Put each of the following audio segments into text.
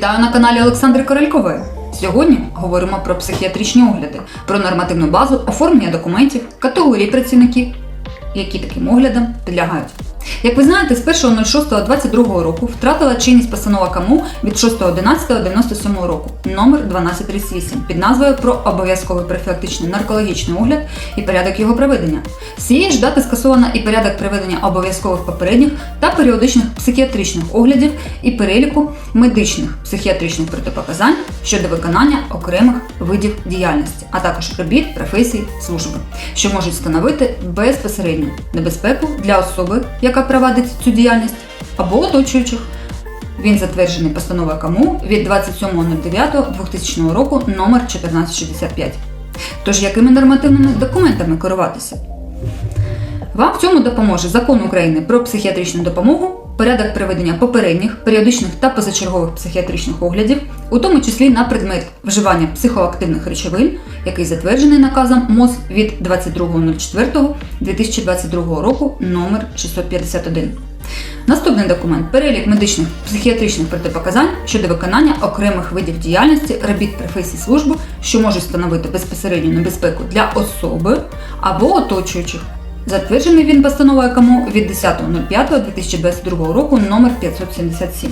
Вітаю на каналі Олександри Королькової. Сьогодні говоримо про психіатричні огляди, про нормативну базу, оформлення документів, категорії працівників, які таким оглядам підлягають. Як ви знаєте, з 1.06.22 року втратила чинність постанова КАМУ від 6.11.97 року номер 1238 під назвою про обов'язковий профілактичний наркологічний огляд і порядок його проведення. З цієї ж дати скасовано і порядок проведення обов'язкових попередніх та періодичних психіатричних оглядів і переліку медичних психіатричних протипоказань щодо виконання окремих видів діяльності, а також робіт, професій, служби, що можуть становити безпосередню небезпеку для особи, яка провадить цю діяльність, або оточуючих. Він затверджений постановою КАМУ від 27.09.2000 року номер 1465. Тож якими нормативними документами керуватися? Вам в цьому допоможе Закон України про психіатричну допомогу, порядок проведення попередніх, періодичних та позачергових психіатричних оглядів, у тому числі на предмет вживання психоактивних речовин, який затверджений наказом МОЗ від 22.04.2022 року номер 651. Наступний документ перелік медичних психіатричних протипоказань щодо виконання окремих видів діяльності, робіт професій служби, що можуть становити безпосередню небезпеку для особи або оточуючих. Затверджений він постановою КАМУ від 10.05.2022 року номер 577.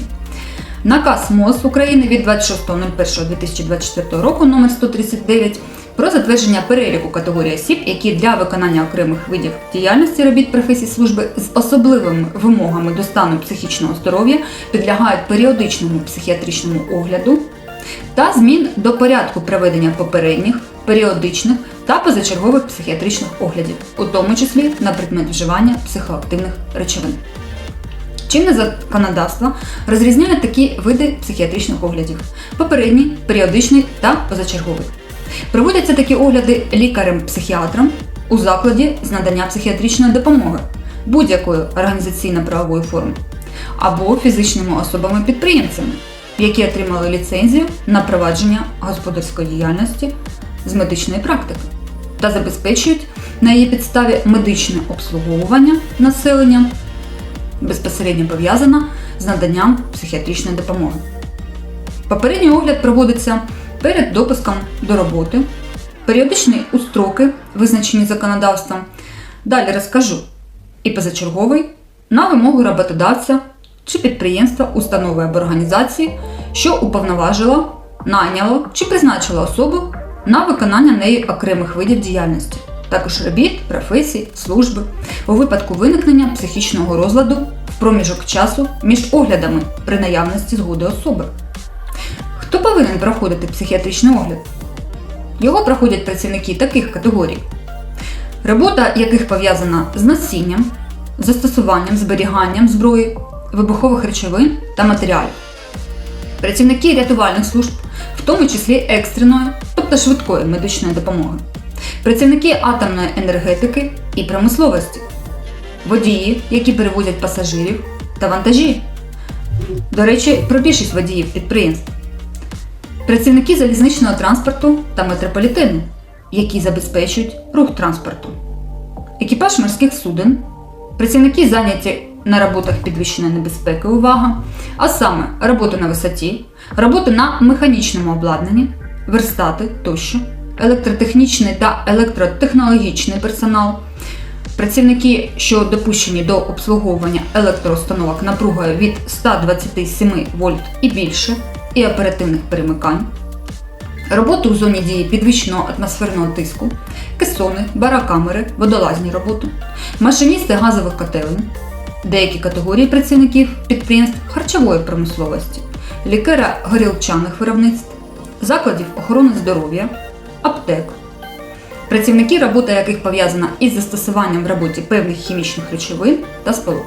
Наказ МОЗ України від 26.01.2024 року номер 139 про затвердження переліку категорій осіб, які для виконання окремих видів діяльності робіт професій служби з особливими вимогами до стану психічного здоров'я підлягають періодичному психіатричному огляду та змін до порядку проведення попередніх, періодичних та позачергових психіатричних оглядів, у тому числі на предмет вживання психоактивних речовин. Чинне законодавство розрізняє такі види психіатричних оглядів: попередній, періодичний та позачерговий. Проводяться такі огляди лікарем-психіатром у закладі з надання психіатричної допомоги будь-якої організаційно-правової форми або фізичними особами-підприємцями, які отримали ліцензію на провадження господарської діяльності з медичної практики та забезпечують на її підставі медичне обслуговування населення безпосередньо пов'язана з наданням психіатричної допомоги. Попередній огляд проводиться перед допуском до роботи, періодичний у строки, визначені законодавством. Далі розкажу. І позачерговий на вимогу роботодавця чи підприємства, установи або організації, що уповноважило, найняло чи призначило особу на виконання неї окремих видів діяльності, також робіт, професій, служби, у випадку виникнення психічного розладу в проміжок часу між оглядами при наявності згоди особи. Хто повинен проходити психіатричний огляд? Його проходять працівники таких категорій, робота яких пов'язана з носінням, застосуванням, зберіганням зброї, вибухових речовин та матеріалів. Працівники рятувальних служб, в тому числі екстреної, тобто швидкої медичної допомоги, працівники атомної енергетики і промисловості, водії, які перевозять пасажирів та вантажі. До речі, про більшість водіїв підприємств, працівники залізничного транспорту та метрополітену, які забезпечують рух транспорту, екіпаж морських суден, працівники зайняті на роботах підвищеної небезпеки, увага, а саме роботи на висоті, роботи на механічному обладнанні, верстати тощо, електротехнічний та електротехнологічний персонал, працівники, що допущені до обслуговування електроустановок напругою від 127 вольт і більше, і оперативних перемикань, роботу у зоні дії підвищеного атмосферного тиску, кесони, барокамери, водолазні роботи, машиністи газових котелень, деякі категорії працівників підприємств харчової промисловості, лікаря горілчаних виробництв, закладів охорони здоров'я, аптек, працівники, робота яких пов'язана із застосуванням в роботі певних хімічних речовин та сполук.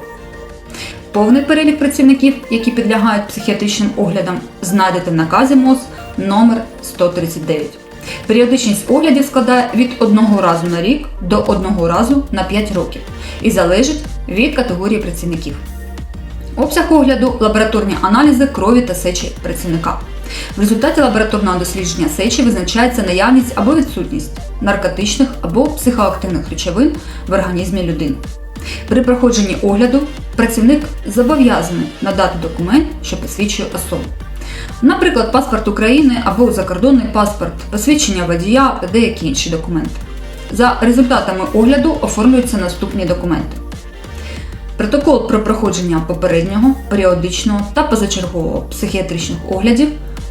Повний перелік працівників, які підлягають психіатричним оглядам, знайдете в наказі МОЗ номер 139. Періодичність оглядів складає від одного разу на рік до одного разу на 5 років і залежить від категорії працівників. Обсяг огляду лабораторні аналізи крові та сечі працівника. В результаті лабораторного дослідження сечі визначається наявність або відсутність наркотичних або психоактивних речовин в організмі людини. При проходженні огляду працівник зобов'язаний надати документ, що посвідчує особу. Наприклад, паспорт України або закордонний паспорт, посвідчення водія та деякі інші документи. За результатами огляду оформлюються наступні документи. Протокол про проходження попереднього, періодичного та позачергового психіатричних оглядів,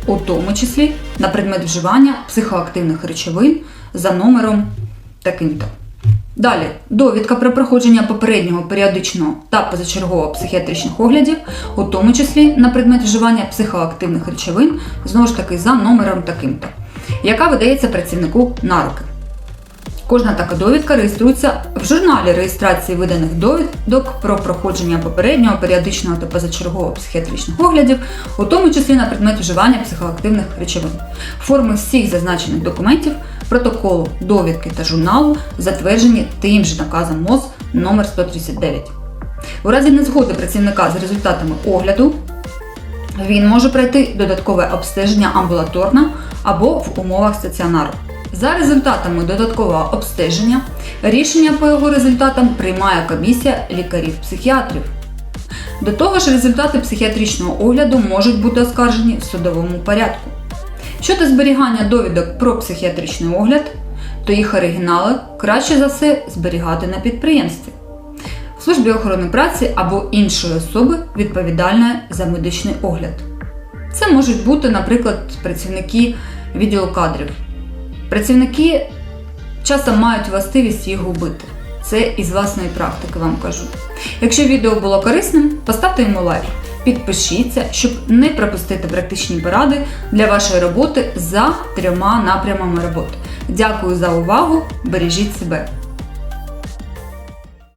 у тому числі на предмет вживання психоактивних речовин за номером таким-то. Далі довідка про проходження попереднього періодичного та позачергового психіатричних оглядів, у тому числі на предмет вживання психоактивних речовин, знову ж таки за номером таким-то, яка видається працівнику на руки. Кожна така довідка реєструється в журналі реєстрації виданих довідок про проходження попереднього, періодичного та позачергового психіатричних оглядів, у тому числі на предмет вживання психоактивних речовин. Форми всіх зазначених документів, протоколу, довідки та журналу затверджені тим же наказом МОЗ номер 139. У разі незгоди працівника з результатами огляду він може пройти додаткове обстеження амбулаторно або в умовах стаціонару. За результатами додаткового обстеження рішення по його результатам приймає комісія лікарів-психіатрів. До того ж, результати психіатричного огляду можуть бути оскаржені в судовому порядку. Щодо зберігання довідок про психіатричний огляд, то їх оригінали краще за все зберігати на підприємстві, в службі охорони праці або іншої особи, відповідальної за медичний огляд. Це можуть бути, наприклад, працівники відділу кадрів. Працівники часом мають властивість їх губити. Це із власної практики вам кажу. Якщо відео було корисним, поставте йому лайк. Підпишіться, щоб не пропустити практичні поради для вашої роботи за трьома напрямами роботи. Дякую за увагу! Бережіть себе!